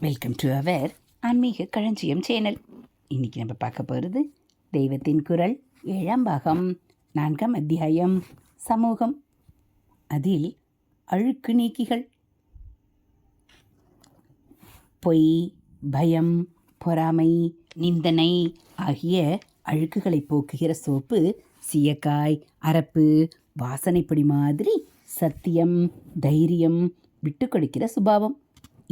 Welcome to our ஆன்மீக களஞ்சியம் channel இன்றைக்கி நம்ம பார்க்க போகிறது தெய்வத்தின் குரல் ஏழாம் பாகம் நான்காம் அத்தியாயம் சமூகம். அதில் அழுக்கு நீக்கிகள் பொய் பயம் பொறாமை நிந்தனை ஆகிய அழுக்குகளை போக்குகிற சோப்பு சீயக்காய் அரப்பு வாசனைப்படி மாதிரி சத்தியம் தைரியம் விட்டு கொடுக்கிற சுபாவம்.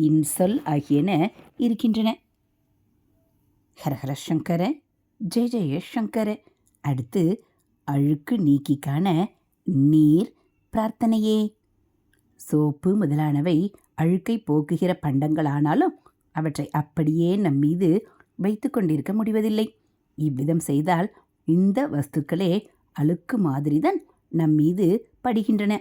இன்சொல் ஆகியன இருக்கின்றன. ஹரஹர சங்கர ஜெய ஜெய சங்கர. அடுத்து அழுக்கு நீக்கிக்கான நீர் பிரார்த்தனையே. சோப்பு முதலானவை அழுக்கை போக்குகிற பண்டங்களானாலும் அவற்றை அப்படியே நம் மீது வைத்து கொண்டிருக்க முடிவதில்லை. இவ்விதம் செய்தால் இந்த வஸ்துக்களே அழுக்கு மாதிரிதான் நம் மீது படுகின்றன.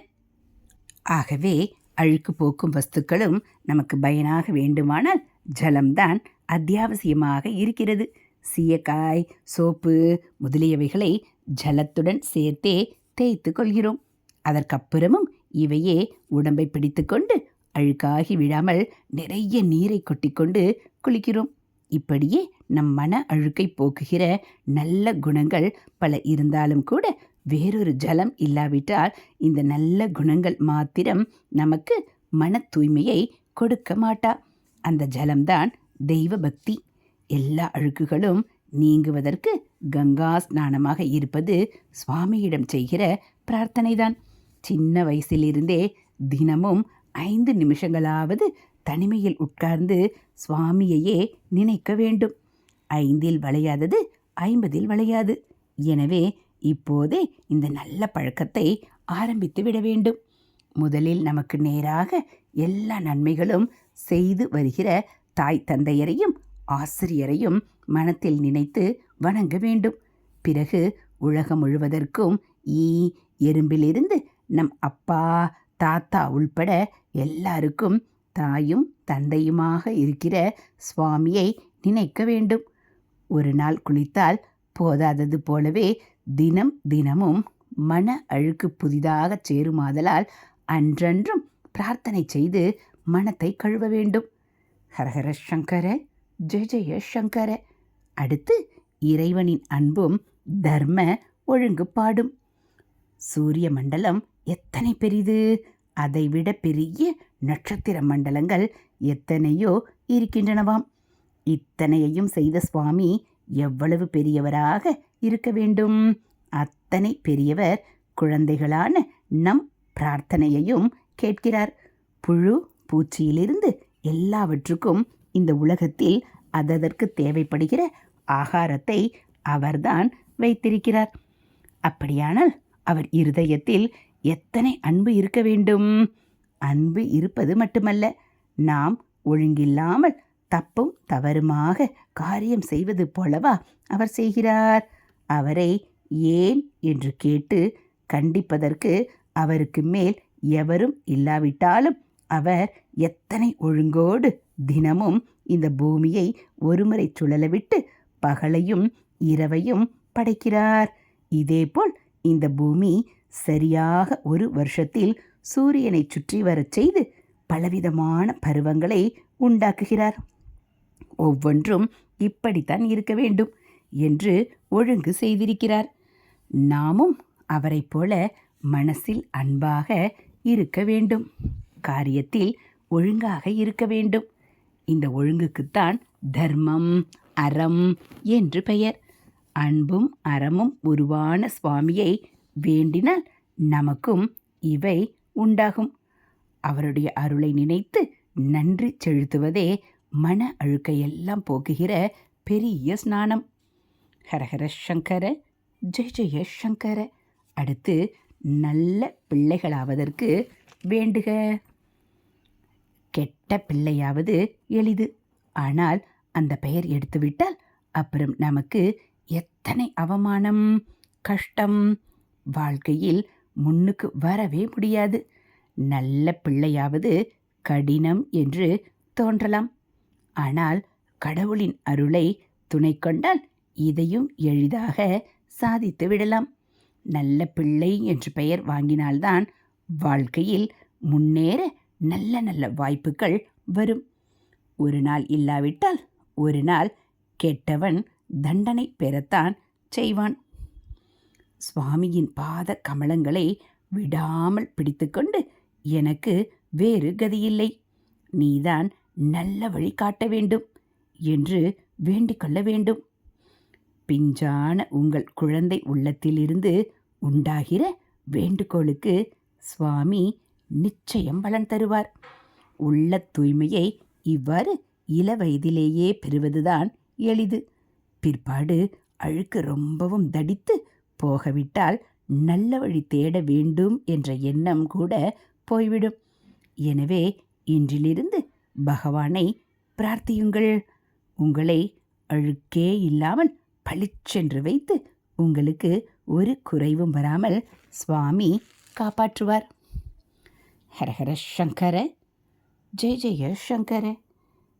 ஆகவே அழுக்கு போக்கும் வஸ்துக்களும் நமக்கு பயனாக வேண்டுமானால் ஜலம்தான் அத்தியாவசியமாக இருக்கிறது. சீயக்காய் சோப்பு முதலியவைகளை ஜலத்துடன் சேர்த்தே தேய்த்து கொள்கிறோம். அதற்கப்புறமும் இவையே உடம்பை பிடித்துக்கொண்டு அழுக்காகி விழாமல் நிறைய நீரை கொட்டிக்கொண்டு குளிக்கிறோம். இப்படியே நம் மன அழுக்கை போக்குகிற நல்ல குணங்கள் பல இருந்தாலும் கூட வேறொரு ஜலம் இல்லாவிட்டால் இந்த நல்ல குணங்கள் மாத்திரம் நமக்கு மன தூய்மையை கொடுக்க மாட்டா. அந்த ஜலம்தான் தெய்வ பக்தி எல்லா அழுக்குகளும் நீங்குவதற்கு கங்கா ஸ்நானமாக இருப்பது சுவாமியிடம் செய்கிற பிரார்த்தனைதான். சின்ன வயசிலிருந்தே தினமும் ஐந்து நிமிஷங்களாவது தனிமையில் உட்கார்ந்து சுவாமியையே நினைக்க வேண்டும். ஐந்தில் வளையாதது ஐம்பதில் வளையாது. எனவே இப்போதே இந்த நல்ல பழக்கத்தை ஆரம்பித்து விட வேண்டும். முதலில் நமக்கு நேராக எல்லா நன்மைகளும் செய்து வருகிற தாய் தந்தையரையும் ஆசிரியரையும் மனத்தில் நினைத்து வணங்க வேண்டும். பிறகு உலகம் முழுவதற்கும் ஈ எறும்பிலிருந்து நம் அப்பா தாத்தா உள்பட எல்லாருக்கும் தாயும் தந்தையுமாக இருக்கிற சுவாமியை நினைக்க வேண்டும். ஒரு நாள் குளித்தால் போதாதது போலவே தினம் தினமும் மன அழுக்கு புதிதாக சேருமாதலால் அன்றன்றும் பிரார்த்தனை செய்து மனத்தை கழுவ வேண்டும். ஹரஹர சங்கர ஜெய ஜெய சங்கர. அடுத்து இறைவனின் அன்பும் தர்ம ஒழுங்குபாடும். சூரிய மண்டலம் எத்தனை பெரிது? அதைவிட பெரிய நட்சத்திர மண்டலங்கள் எத்தனையோ இருக்கின்றனவாம். இத்தனையையும் செய்த சுவாமி எவ்வளவு பெரியவராக இருக்க வேண்டும். அத்தனை பெரியவர் குழந்தைகளான நம் பிரார்த்தனையையும் கேட்கிறார். புழு பூச்சியிலிருந்து எல்லாவற்றுக்கும் இந்த உலகத்தில் அததற்கு தேவைப்படுகிற ஆகாரத்தை அவர்தான் வைத்திருக்கிறார். அப்படியானால் அவர் இருதயத்தில் எத்தனை அன்பு இருக்க வேண்டும்? அன்பு இருப்பது மட்டுமல்ல நாம் ஒழுங்கில்லாமல் தப்பும் தவறுமாக காரியம் செய்வது போலவா அவர் செய்கிறார். அவரை ஏன் என்று கேட்டு கண்டிப்பதற்கு அவருக்கு மேல் எவரும் இல்லாவிட்டாலும் அவர் எத்தனை ஒழுங்கோடு தினமும் இந்த பூமியை ஒருமுறை சுழலவிட்டு பகலையும் இரவையும் படைக்கிறார். இதேபோல் இந்த பூமி சரியாக ஒரு வருஷத்தில் சூரியனை சுற்றி வரச் செய்து பலவிதமான பருவங்களை உண்டாக்குகிறார். ஒவ்வொன்றும் இப்படித்தான் இருக்க வேண்டும். என்று ஒழுங்கு செய்திருக்கிறார். நாமும் அவரைப் போல மனசில் அன்பாக இருக்க வேண்டும். காரியத்தில் ஒழுங்காக இருக்க வேண்டும். இந்த ஒழுங்குக்குத்தான் தர்மம் அறம் என்று பெயர். அன்பும் அறமும் உருவான சுவாமியை வேண்டினால் நமக்கும் இவை உண்டாகும். அவருடைய அருளை நினைத்து நன்றி செலுத்துவதே மன அழுக்கையெல்லாம் போக்குகிற பெரிய ஸ்நானம். ஹரஹர சங்கர ஜெய ஜெய சங்கர. அடுத்து நல்ல பிள்ளைகளாவதற்கு வேண்டுக. கெட்ட பிள்ளையாவது எளிது. ஆனால் அந்த பெயர் எடுத்துவிட்டால் அப்புறம் நமக்கு எத்தனை அவமானம் கஷ்டம். வாழ்க்கையில் முன்னுக்கு வரவே முடியாது. நல்ல பிள்ளையாவது கடினம் என்று தோன்றலாம். ஆனால் கடவுளின் அருளை துணை கொண்டால் இதையும் எளிதாக சாதித்து விடலாம். நல்ல பிள்ளை என்று பெயர் வாங்கினால்தான் வாழ்க்கையில் முன்னேற நல்ல நல்ல வாய்ப்புகள் வரும். ஒரு நாள் இல்லாவிட்டால் ஒரு நாள் கெட்டவன் தண்டனை பெறத்தான் செய்வான். சுவாமியின் பாத கமலங்களை விடாமல் பிடித்துக்கொண்டு எனக்கு வேறு கதியில்லை. நீதான் நல்ல வழி காட்ட வேண்டும் என்று வேண்டிக்கொள்ள வேண்டும். பிஞ்சான உங்கள் குழந்தை உள்ளத்திலிருந்து உண்டாகிற வேண்டுகோளுக்கு சுவாமி நிச்சயம் பலன் தருவார். உள்ள தூய்மையை இவ்வாறு இள வயதிலேயே பெறுவதுதான் எளிது. பிற்பாடு அழுக்கு ரொம்பவும் தடித்து போகவிட்டால் நல்ல வழி தேட வேண்டும் என்ற எண்ணம் கூட போய்விடும். எனவே இன்றிலிருந்து பகவானை பிரார்த்தியுங்கள். உங்களை அழுக்கே இல்லாமல் பளிச்சென்று வைத்து உங்களுக்கு ஒரு குறைவும் வராமல் சுவாமி காப்பாற்றுவார். ஹரஹர சங்கர ஜெய ஜெய சங்கர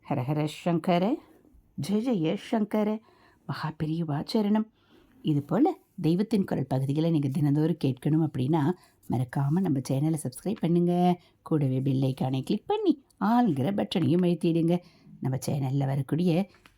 ஹரஹர சங்கர ஜெய ஜெய சங்கர. மகா பெரியவாச்சரணம் இது போல் தெய்வத்தின் குரல் பகுதிகளை நீங்கள் தினந்தோறும் கேட்கணும் அப்படின்னா மறக்காமல் நம்ம சேனலை சப்ஸ்கிரைப் பண்ணுங்கள் கூடவே பில்லைக்கானே கிளிக் பண்ணி ஆள்கிற பட்டனையும் அழுத்திடுங்க. நம்ம சேனலில் வரக்கூடிய